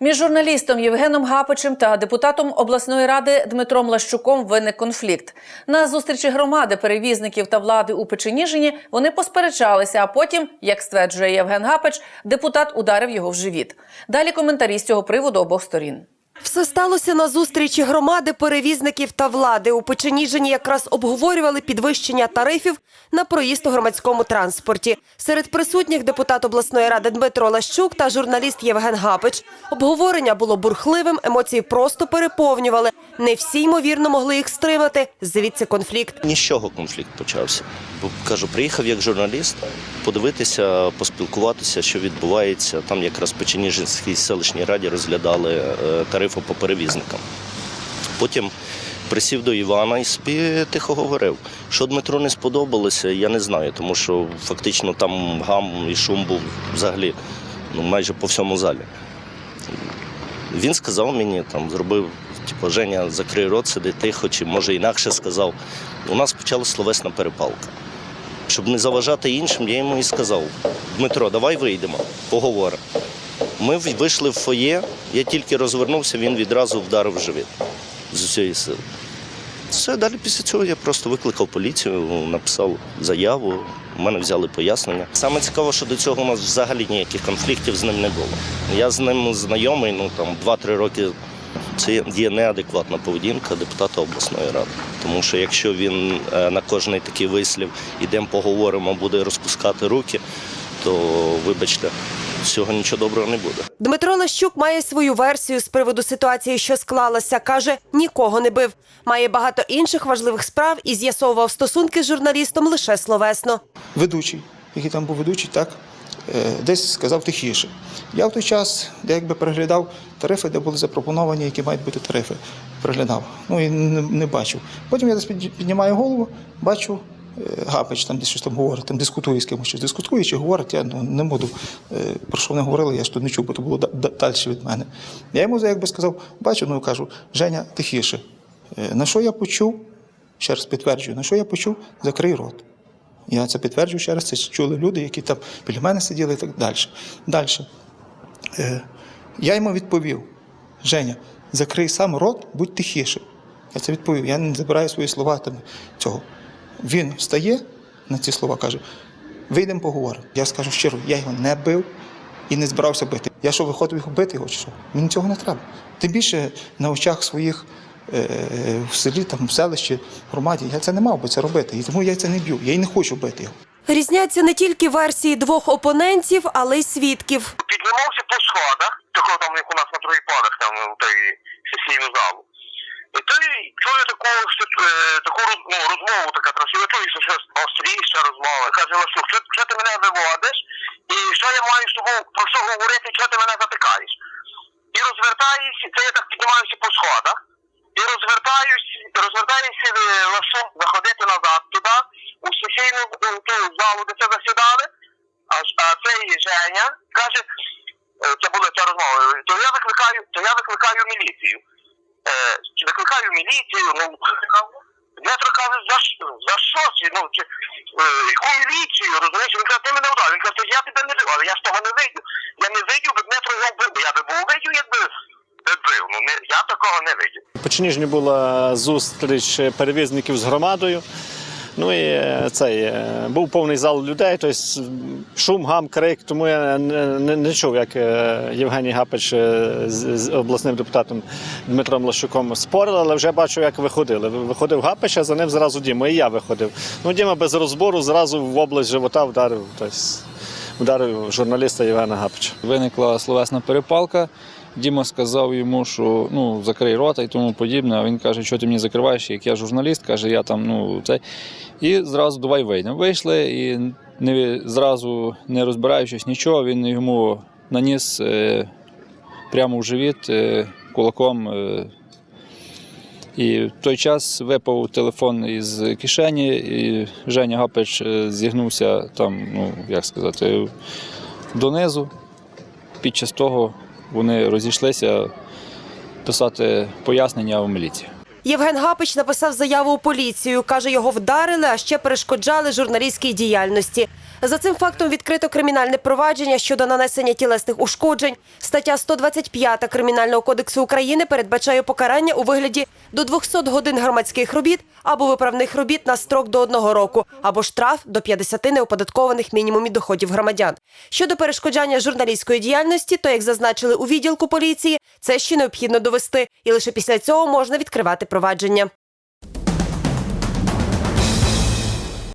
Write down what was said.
Між журналістом Євгеном Гапичем та депутатом обласної ради Дмитром Лащуком виник конфлікт. На зустрічі громади, перевізників та влади у Печеніжині вони посперечалися. А потім, як стверджує Євген Гапич, депутат ударив його в живіт. Далі коментарі з цього приводу обох сторін. Все сталося на зустрічі громади, перевізників та влади. У Печеніжині якраз обговорювали підвищення тарифів на проїзд у громадському транспорті. Серед присутніх депутат обласної ради Дмитро Лащук та журналіст Євген Гапич. Обговорення було бурхливим, емоції просто переповнювали. Не всі ймовірно могли їх стримати. Звідси конфлікт. Ні з чого конфлікт почався. Бо кажу, приїхав як журналіст подивитися, поспілкуватися, що відбувається. Там якраз в Печеніжинській селищній раді розглядали е, тарифи по перевізникам. Потім присів до Івана і собі тихо говорив. Що Дмитру не сподобалося, я не знаю, тому що фактично там гам і шум був взагалі ну, майже по всьому залі. Він сказав мені, там зробив, типу, Женя, закрий рот, сиди тихо, чи може інакше сказав. У нас почалася словесна перепалка. Щоб не заважати іншим, я йому і сказав: Дмитро, давай вийдемо, поговоримо. Ми вийшли в фоє, я тільки розвернувся, він відразу вдарив в живіт з усієї сили. Все, далі після цього я просто викликав поліцію, написав заяву, у мене взяли пояснення. Саме цікаво, що до цього у нас взагалі ніяких конфліктів з ним не було. Я з ним знайомий, ну там 2-3 роки. Це є неадекватна поведінка депутата обласної ради. Тому що якщо він е, на кожний такий вислів ідемо поговоримо, буде розпускати руки, то вибачте, цього нічого доброго не буде. Дмитро Лащук має свою версію з приводу ситуації, що склалася. Каже, нікого не бив. Має багато інших важливих справ і з'ясовував стосунки з журналістом лише словесно. ведучий, який там був ведучий, так, е, десь сказав тихіше. Я в той час де якби переглядав тарифи, де були запропоновані, які мають бути тарифи. Переглядав. Ну і не, не бачив. Потім я десь піднімаю голову, бачу. Е, Гапич там десь щось там говорить, там дискутує з кимось, дискутує чи говорить, я ну, не буду. е, Про що вони говорили, я ж тут не чув, бо то було да- да- далі від мене. Я йому якби сказав, бачу, ну кажу, Женя, тихіше. Е, На що я почув? Ще раз підтверджую, на що я почув? Закрий рот. Я це підтверджую ще раз, це чули люди, які там біля мене сиділи і так далі. Далі. Я йому відповів: Женя, закрий сам рот, будь тихіше. Я це відповів. Я не забираю свої слова там, цього. Він встає на ці слова, каже: вийдемо поговоримо. Я скажу щиро, я його не бив і не збирався бити. Я що, виходив його бити його чи що? Мені цього не треба. Тим більше на очах своїх е, в селі, там, в селищі, в громаді, я це не мав би це робити. І тому я це не б'ю. Я і не хочу бити його. Різняться не тільки версії двох опонентів, але й свідків. піднімався по сходах, такого там як у нас на другий поверх, там у той сесійну залу. Той чує таку, е, таку роз- ну, розмову, така красива, чує, що щось остріша розмова. Каже, Ласюк, що, що ти мене виводиш? І що я маю з тобою про що говорити, що ти мене затикаєш? І розвертаюся, це я так піднімаюся по сходах, і розвертаюсь, розвертаюся в заходити назад туди, у сесійну у ту залу, де це засідали. А, а цей Женя каже, е, це була ця розмова, то я викликаю, то я викликаю міліцію. Е, чи викликаю міліцію, ну Дмитро каже, за, що- за що ну, чи, е, міліцію, розумієш? Він каже, ти мене вдав. Він каже, я тебе не бив, але я з того не вийду. Я не вийду, бо Дмитро його вбив. Я би був вийду, якби. Ну, не, я такого не вийду. В Печеніжні була зустріч перевізників з громадою. Ну і е, цей е, був повний зал людей, тобто шум, гам, крик. Тому я не, не, не чув, як е, Євгеній Гапич з, з обласним депутатом Дмитром Лащуком спорили, але вже бачу, як виходили. Виходив Гапич, а за ним зразу Діма. І я виходив. Ну, Діма без розбору зразу в область живота вдарив. Тобто, Ударив журналіста Євгена Гапича. Виникла словесна перепалка. Діма сказав йому, що ну закрий рота і тому подібне. А він каже, що ти мені закриваєш, як я журналіст, каже, я там, ну це. І зразу давай вийдемо. Вийшли і не зразу не розбираючись нічого, він йому наніс е, прямо в живіт е, кулаком. Е, і в той час випав телефон із кишені, і Женя Гапич е, зігнувся там, ну як сказати, донизу. Під час того вони розійшлися писати пояснення в міліції. Євген Гапич написав заяву у поліцію. Каже, його вдарили, а ще перешкоджали журналістській діяльності. За цим фактом відкрито кримінальне провадження щодо нанесення тілесних ушкоджень. Стаття 125 Кримінального кодексу України передбачає покарання у вигляді до 200 годин громадських робіт або виправних робіт на строк до одного року, або штраф до 50 неоподаткованих мінімумів доходів громадян. Щодо перешкоджання журналістської діяльності, то як зазначили у відділку поліції, це ще необхідно довести, і лише після цього можна відкривати провадження.